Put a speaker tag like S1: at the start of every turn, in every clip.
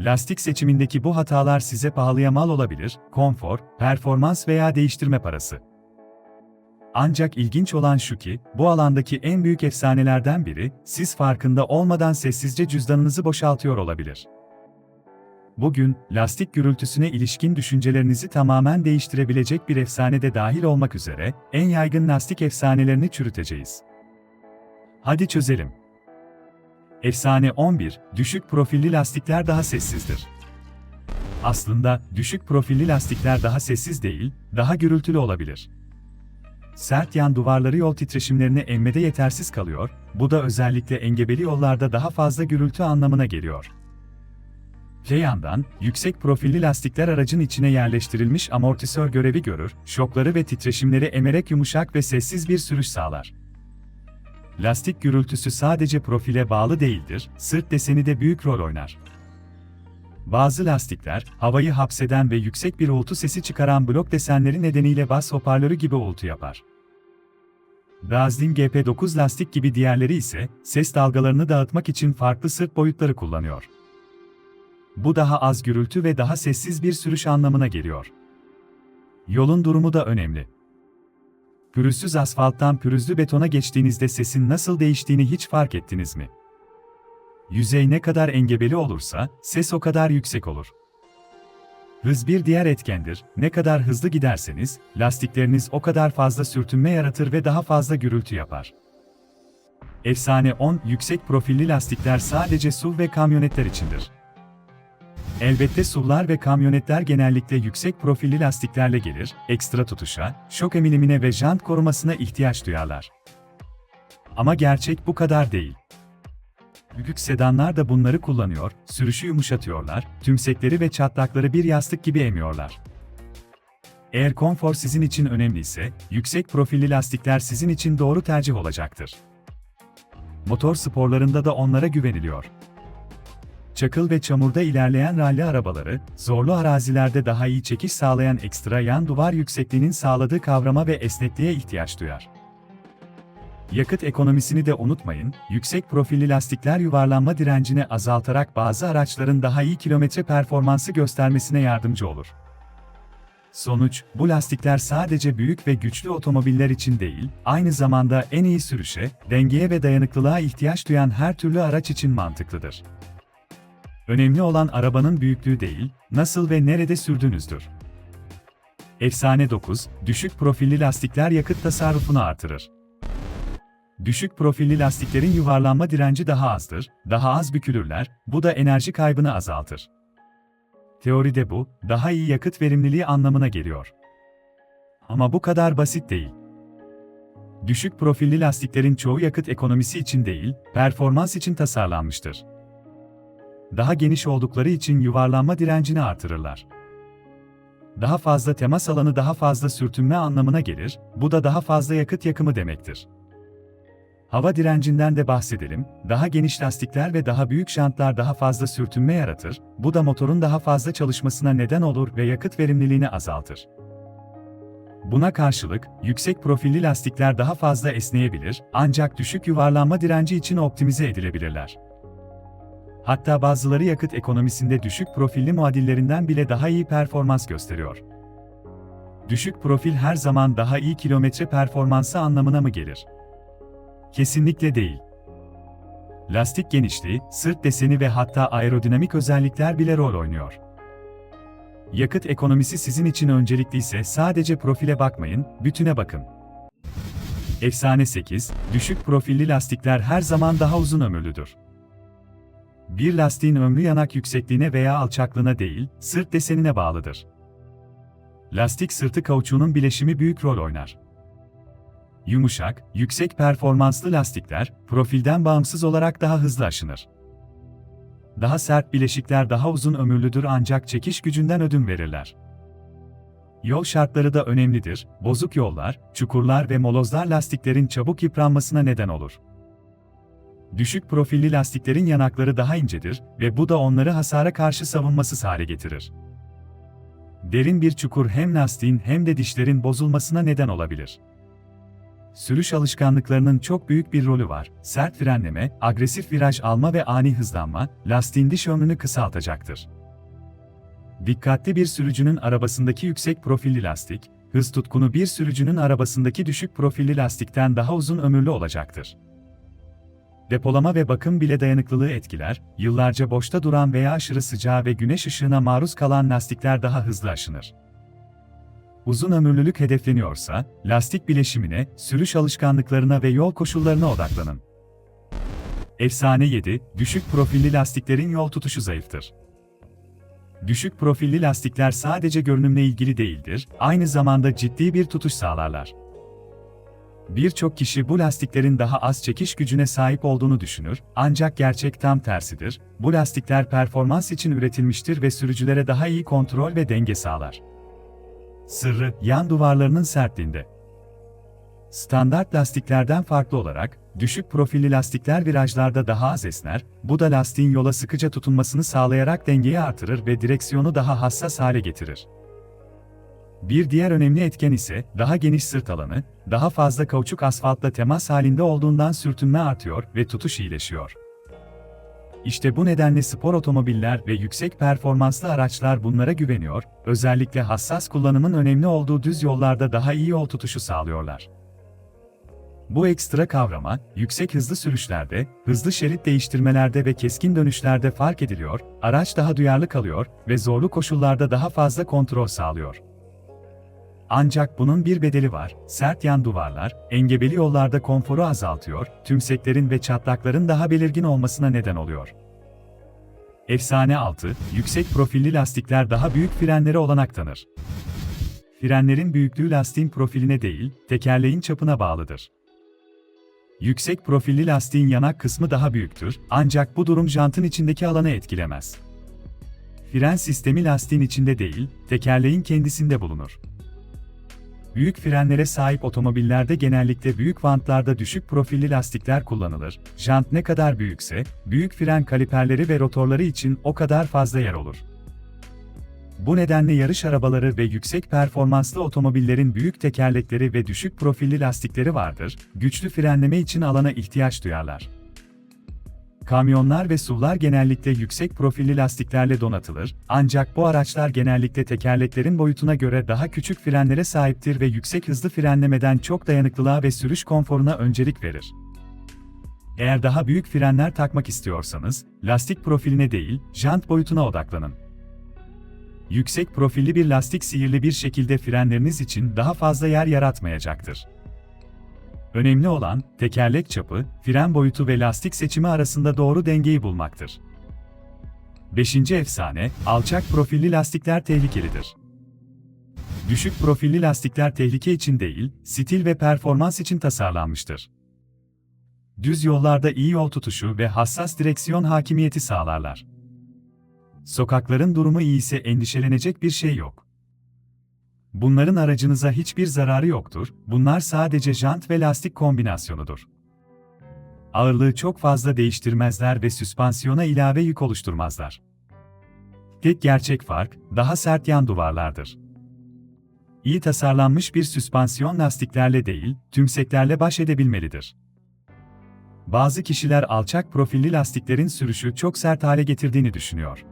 S1: lastik seçimindeki bu hatalar size pahalıya mal olabilir, konfor, performans veya değiştirme parası. Ancak ilginç olan şu ki, bu alandaki en büyük efsanelerden biri, siz farkında olmadan sessizce cüzdanınızı boşaltıyor olabilir. Bugün, lastik gürültüsüne ilişkin düşüncelerinizi tamamen değiştirebilecek bir efsane de dahil olmak üzere, en yaygın lastik efsanelerini çürüteceğiz. Hadi çözelim. Efsane 11, düşük profilli lastikler daha sessizdir. Aslında, düşük profilli lastikler daha sessiz değil, daha gürültülü olabilir. Sert yan duvarları yol titreşimlerini emmede yetersiz kalıyor, bu da özellikle engebeli yollarda daha fazla gürültü anlamına geliyor. Öte yandan, yüksek profilli lastikler aracın içine yerleştirilmiş amortisör görevi görür, şokları ve titreşimleri emerek yumuşak ve sessiz bir sürüş sağlar. Lastik gürültüsü sadece profile bağlı değildir, sırt deseni de büyük rol oynar. Bazı lastikler, havayı hapseden ve yüksek bir uğultu sesi çıkaran blok desenleri nedeniyle bas hoparlörü gibi uğultu yapar. Gazlin GP9 lastik gibi diğerleri ise, ses dalgalarını dağıtmak için farklı sırt boyutları kullanıyor. Bu daha az gürültü ve daha sessiz bir sürüş anlamına geliyor. Yolun durumu da önemli. Pürüzsüz asfalttan pürüzlü betona geçtiğinizde sesin nasıl değiştiğini hiç fark ettiniz mi? Yüzey ne kadar engebeli olursa, ses o kadar yüksek olur. Hız bir diğer etkendir. Ne kadar hızlı giderseniz, lastikleriniz o kadar fazla sürtünme yaratır ve daha fazla gürültü yapar. Efsane 10 yüksek profilli lastikler sadece SUV ve kamyonetler içindir. Elbette SUV'lar ve kamyonetler genellikle yüksek profilli lastiklerle gelir, ekstra tutuşa, şok emilimine ve jant korumasına ihtiyaç duyarlar. Ama gerçek bu kadar değil. Büyük sedanlar da bunları kullanıyor, sürüşü yumuşatıyorlar, tümsekleri ve çatlakları bir yastık gibi emiyorlar. Eğer konfor sizin için önemliyse, yüksek profilli lastikler sizin için doğru tercih olacaktır. Motor sporlarında da onlara güveniliyor. Çakıl ve çamurda ilerleyen ralli arabaları, zorlu arazilerde daha iyi çekiş sağlayan ekstra yan duvar yüksekliğinin sağladığı kavrama ve esnekliğe ihtiyaç duyar. Yakıt ekonomisini de unutmayın, yüksek profilli lastikler yuvarlanma direncini azaltarak bazı araçların daha iyi kilometre performansı göstermesine yardımcı olur. Sonuç, bu lastikler sadece büyük ve güçlü otomobiller için değil, aynı zamanda en iyi sürüşe, dengeye ve dayanıklılığa ihtiyaç duyan her türlü araç için mantıklıdır. Önemli olan arabanın büyüklüğü değil, nasıl ve nerede sürdüğünüzdür. Efsane 9, düşük profilli lastikler yakıt tasarrufunu artırır. Düşük profilli lastiklerin yuvarlanma direnci daha azdır, daha az bükülürler, bu da enerji kaybını azaltır. Teoride bu, daha iyi yakıt verimliliği anlamına geliyor. Ama bu kadar basit değil. Düşük profilli lastiklerin çoğu yakıt ekonomisi için değil, performans için tasarlanmıştır. Daha geniş oldukları için yuvarlanma direncini artırırlar. Daha fazla temas alanı daha fazla sürtünme anlamına gelir, bu da daha fazla yakıt yakımı demektir. Hava direncinden de bahsedelim, daha geniş lastikler ve daha büyük jantlar daha fazla sürtünme yaratır, bu da motorun daha fazla çalışmasına neden olur ve yakıt verimliliğini azaltır. Buna karşılık, yüksek profilli lastikler daha fazla esneyebilir, ancak düşük yuvarlanma direnci için optimize edilebilirler. Hatta bazıları yakıt ekonomisinde düşük profilli muadillerinden bile daha iyi performans gösteriyor. Düşük profil her zaman daha iyi kilometre performansı anlamına mı gelir? Kesinlikle değil. Lastik genişliği, sırt deseni ve hatta aerodinamik özellikler bile rol oynuyor. Yakıt ekonomisi sizin için öncelikliyse sadece profile bakmayın, bütüne bakın. Efsane 8, düşük profilli lastikler her zaman daha uzun ömürlüdür. Bir lastiğin ömrü yanak yüksekliğine veya alçaklığına değil, sırt desenine bağlıdır. Lastik sırtı kauçuğunun bileşimi büyük rol oynar. Yumuşak, yüksek performanslı lastikler, profilden bağımsız olarak daha hızlı aşınır. Daha sert bileşikler daha uzun ömürlüdür ancak çekiş gücünden ödün verirler. Yol şartları da önemlidir, bozuk yollar, çukurlar ve molozlar lastiklerin çabuk yıpranmasına neden olur. Düşük profilli lastiklerin yanakları daha incedir ve bu da onları hasara karşı savunmasız hale getirir. Derin bir çukur hem lastiğin hem de dişlerin bozulmasına neden olabilir. sürüş alışkanlıklarının çok büyük bir rolü var. Sert frenleme, agresif viraj alma ve ani hızlanma, lastiğin diş ömrünü kısaltacaktır. Dikkatli bir sürücünün arabasındaki yüksek profilli lastik, hız tutkunu bir sürücünün arabasındaki düşük profilli lastikten daha uzun ömürlü olacaktır. Depolama ve bakım bile dayanıklılığı etkiler, yıllarca boşta duran veya aşırı sıcağa ve güneş ışığına maruz kalan lastikler daha hızlı aşınır. Uzun ömürlülük hedefleniyorsa, lastik bileşimine, sürüş alışkanlıklarına ve yol koşullarına odaklanın. Efsane 7, düşük profilli lastiklerin yol tutuşu zayıftır. Düşük profilli lastikler sadece görünümle ilgili değildir, aynı zamanda ciddi bir tutuş sağlarlar. Birçok kişi bu lastiklerin daha az çekiş gücüne sahip olduğunu düşünür, ancak gerçek tam tersidir. Bu lastikler performans için üretilmiştir ve sürücülere daha iyi kontrol ve denge sağlar. Sırrı, yan duvarlarının sertliğinde. Standart lastiklerden farklı olarak, düşük profilli lastikler virajlarda daha az esner, bu da lastiğin yola sıkıca tutunmasını sağlayarak dengeyi artırır ve direksiyonu daha hassas hale getirir. Bir diğer önemli etken ise daha geniş sırt alanı, daha fazla kauçuk asfaltla temas halinde olduğundan sürtünme artıyor ve tutuş iyileşiyor. İşte bu nedenle spor otomobiller ve yüksek performanslı araçlar bunlara güveniyor, özellikle hassas kullanımın önemli olduğu düz yollarda daha iyi yol tutuşu sağlıyorlar. Bu ekstra kavrama, yüksek hızlı sürüşlerde, hızlı şerit değiştirmelerde ve keskin dönüşlerde fark ediliyor, araç daha duyarlı kalıyor ve zorlu koşullarda daha fazla kontrol sağlıyor. Ancak bunun bir bedeli var, sert yan duvarlar, engebeli yollarda konforu azaltıyor, tümseklerin ve çatlakların daha belirgin olmasına neden oluyor. Efsane 6, yüksek profilli lastikler daha büyük frenlere olanak tanır. Frenlerin büyüklüğü lastiğin profiline değil, tekerleğin çapına bağlıdır. Yüksek profilli lastiğin yanak kısmı daha büyüktür, ancak bu durum jantın içindeki alanı etkilemez. Fren sistemi lastiğin içinde değil, tekerleğin kendisinde bulunur. Büyük frenlere sahip otomobillerde genellikle büyük vantlarda düşük profilli lastikler kullanılır. Jant ne kadar büyükse, büyük fren kaliperleri ve rotorları için o kadar fazla yer olur. Bu nedenle yarış arabaları ve yüksek performanslı otomobillerin büyük tekerlekleri ve düşük profilli lastikleri vardır, güçlü frenleme için alana ihtiyaç duyarlar. Kamyonlar ve SUV'lar genellikle yüksek profilli lastiklerle donatılır, ancak bu araçlar genellikle tekerleklerin boyutuna göre daha küçük frenlere sahiptir ve yüksek hızlı frenlemeden çok dayanıklılığa ve sürüş konforuna öncelik verir. Eğer daha büyük frenler takmak istiyorsanız, lastik profiline değil, jant boyutuna odaklanın. Yüksek profilli bir lastik sihirli bir şekilde frenleriniz için daha fazla yer yaratmayacaktır. Önemli olan, tekerlek çapı, fren boyutu ve lastik seçimi arasında doğru dengeyi bulmaktır. 5. efsane, alçak profilli lastikler tehlikelidir. Düşük profilli lastikler tehlike için değil, stil ve performans için tasarlanmıştır. Düz yollarda iyi yol tutuşu ve hassas direksiyon hakimiyeti sağlarlar. Sokakların durumu iyi ise endişelenecek bir şey yok. Bunların aracınıza hiçbir zararı yoktur, bunlar sadece jant ve lastik kombinasyonudur. Ağırlığı çok fazla değiştirmezler ve süspansiyona ilave yük oluşturmazlar. Tek gerçek fark, daha sert yan duvarlardır. İyi tasarlanmış bir süspansiyon lastiklerle değil, tümseklerle baş edebilmelidir. Bazı kişiler alçak profilli lastiklerin sürüşü çok sert hale getirdiğini düşünüyor.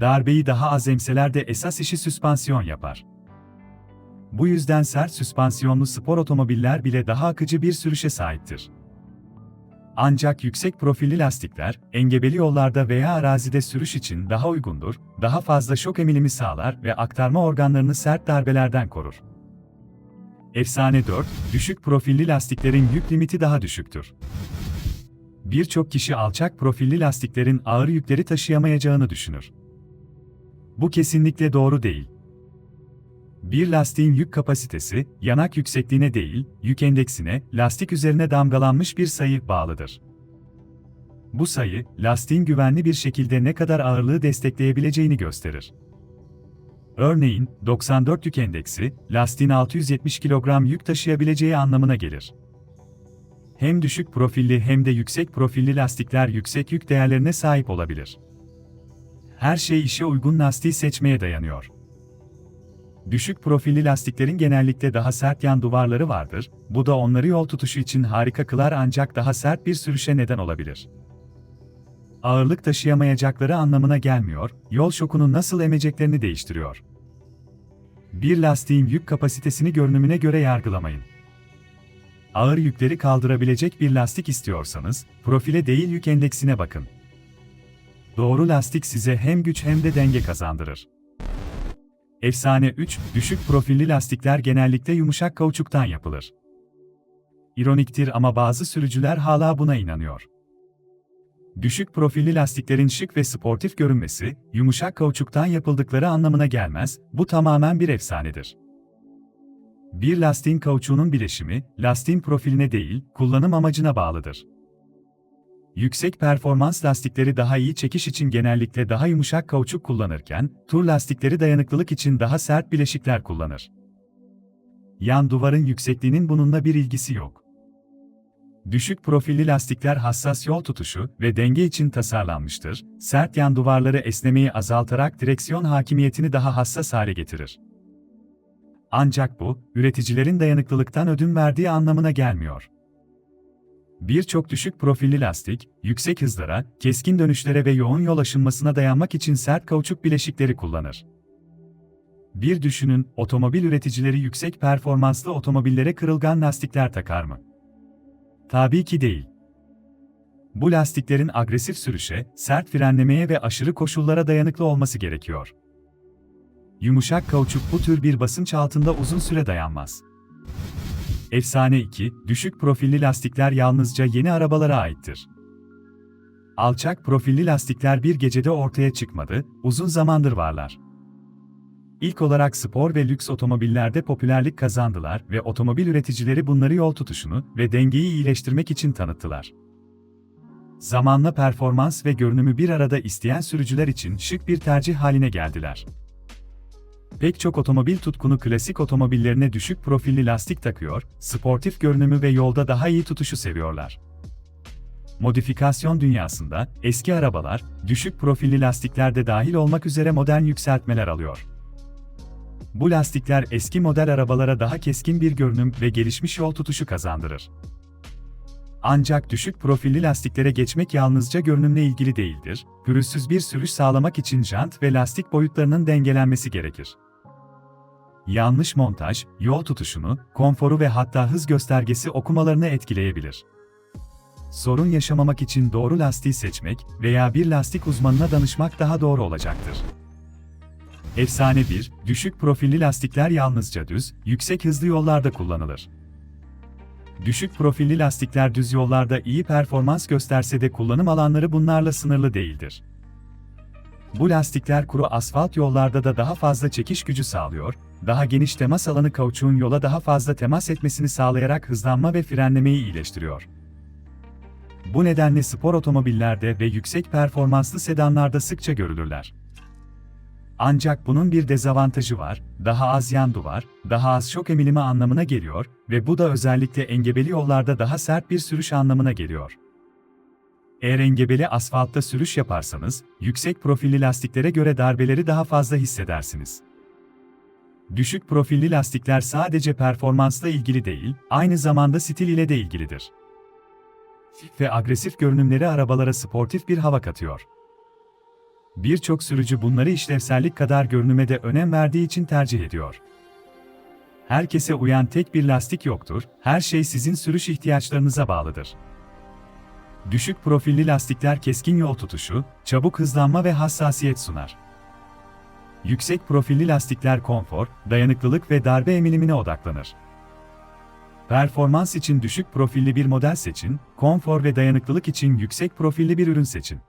S1: Darbeyi daha az emseler de esas işi süspansiyon yapar. Bu yüzden sert süspansiyonlu spor otomobiller bile daha akıcı bir sürüşe sahiptir. Ancak yüksek profilli lastikler, engebeli yollarda veya arazide sürüş için daha uygundur, daha fazla şok emilimi sağlar ve aktarma organlarını sert darbelerden korur. Efsane 4, düşük profilli lastiklerin yük limiti daha düşüktür. Birçok kişi alçak profilli lastiklerin ağır yükleri taşıyamayacağını düşünür. Bu kesinlikle doğru değil. Bir lastiğin yük kapasitesi, yanak yüksekliğine değil, yük endeksine, lastik üzerine damgalanmış bir sayı bağlıdır. Bu sayı, lastiğin güvenli bir şekilde ne kadar ağırlığı destekleyebileceğini gösterir. Örneğin, 94 yük endeksi, lastiğin 670 kilogram yük taşıyabileceği anlamına gelir. Hem düşük profilli hem de yüksek profilli lastikler yüksek yük değerlerine sahip olabilir. Her şey işe uygun lastiği seçmeye dayanıyor. düşük profilli lastiklerin genellikle daha sert yan duvarları vardır, bu da onları yol tutuşu için harika kılar ancak daha sert bir sürüşe neden olabilir. Ağırlık taşıyamayacakları anlamına gelmiyor, yol şokunu nasıl emeceklerini değiştiriyor. Bir lastiğin yük kapasitesini görünümüne göre yargılamayın. Ağır yükleri kaldırabilecek bir lastik istiyorsanız, profile değil yük endeksine bakın. Doğru lastik size hem güç hem de denge kazandırır. Efsane 3, düşük profilli lastikler genellikle yumuşak kauçuktan yapılır. İroniktir ama bazı sürücüler hala buna inanıyor. Düşük profilli lastiklerin şık ve sportif görünmesi, yumuşak kauçuktan yapıldıkları anlamına gelmez, bu tamamen bir efsanedir. Bir lastiğin kauçuğunun bileşimi, lastiğin profiline değil, kullanım amacına bağlıdır. Yüksek performans lastikleri daha iyi çekiş için genellikle daha yumuşak kauçuk kullanırken, tur lastikleri dayanıklılık için daha sert bileşikler kullanır. Yan duvarın yüksekliğinin bununla bir ilgisi yok. Düşük profilli lastikler hassas yol tutuşu ve denge için tasarlanmıştır, sert yan duvarları esnemeyi azaltarak direksiyon hakimiyetini daha hassas hale getirir. Ancak bu, üreticilerin dayanıklılıktan ödün verdiği anlamına gelmiyor. Birçok düşük profilli lastik, yüksek hızlara, keskin dönüşlere ve yoğun yol aşınmasına dayanmak için sert kauçuk bileşikleri kullanır. Bir düşünün, otomobil üreticileri yüksek performanslı otomobillere kırılgan lastikler takar mı? Tabii ki değil. Bu lastiklerin agresif sürüşe, sert frenlemeye ve aşırı koşullara dayanıklı olması gerekiyor. Yumuşak kauçuk bu tür bir basınç altında uzun süre dayanmaz. Efsane 2, düşük profilli lastikler yalnızca yeni arabalara aittir. Alçak profilli lastikler bir gecede ortaya çıkmadı, uzun zamandır varlar. İlk olarak spor ve lüks otomobillerde popülerlik kazandılar ve otomobil üreticileri bunları yol tutuşunu ve dengeyi iyileştirmek için tanıttılar. Zamanla performans ve görünümü bir arada isteyen sürücüler için şık bir tercih haline geldiler. Pek çok otomobil tutkunu klasik otomobillerine düşük profilli lastik takıyor, sportif görünümü ve yolda daha iyi tutuşu seviyorlar. Modifikasyon dünyasında eski arabalar düşük profilli lastikler de dahil olmak üzere modern yükseltmeler alıyor. Bu lastikler eski model arabalara daha keskin bir görünüm ve gelişmiş yol tutuşu kazandırır. Ancak düşük profilli lastiklere geçmek yalnızca görünümle ilgili değildir, pürüzsüz bir sürüş sağlamak için jant ve lastik boyutlarının dengelenmesi gerekir. Yanlış montaj, yol tutuşunu, konforu ve hatta hız göstergesi okumalarını etkileyebilir. Sorun yaşamamak için doğru lastiği seçmek veya bir lastik uzmanına danışmak daha doğru olacaktır. Efsane 1, düşük profilli lastikler yalnızca düz, yüksek hızlı yollarda kullanılır. Düşük profilli lastikler düz yollarda iyi performans gösterse de kullanım alanları bunlarla sınırlı değildir. Bu lastikler kuru asfalt yollarda da daha fazla çekiş gücü sağlıyor, daha geniş temas alanı kauçuğun yola daha fazla temas etmesini sağlayarak hızlanma ve frenlemeyi iyileştiriyor. Bu nedenle spor otomobillerde ve yüksek performanslı sedanlarda sıkça görülürler. Ancak bunun bir dezavantajı var, daha az yan duvar, daha az şok emilimi anlamına geliyor ve bu da özellikle engebeli yollarda daha sert bir sürüş anlamına geliyor. Eğer engebeli asfaltta sürüş yaparsanız, yüksek profilli lastiklere göre darbeleri daha fazla hissedersiniz. Düşük profilli lastikler sadece performansla ilgili değil, aynı zamanda stil ile de ilgilidir. Ve agresif görünümleri arabalara sportif bir hava katıyor. Birçok sürücü bunları işlevsellik kadar görünüme de önem verdiği için tercih ediyor. Herkese uyan tek bir lastik yoktur, her şey sizin sürüş ihtiyaçlarınıza bağlıdır. Düşük profilli lastikler keskin yol tutuşu, çabuk hızlanma ve hassasiyet sunar. Yüksek profilli lastikler konfor, dayanıklılık ve darbe emilimine odaklanır. Performans için düşük profilli bir model seçin, konfor ve dayanıklılık için yüksek profilli bir ürün seçin.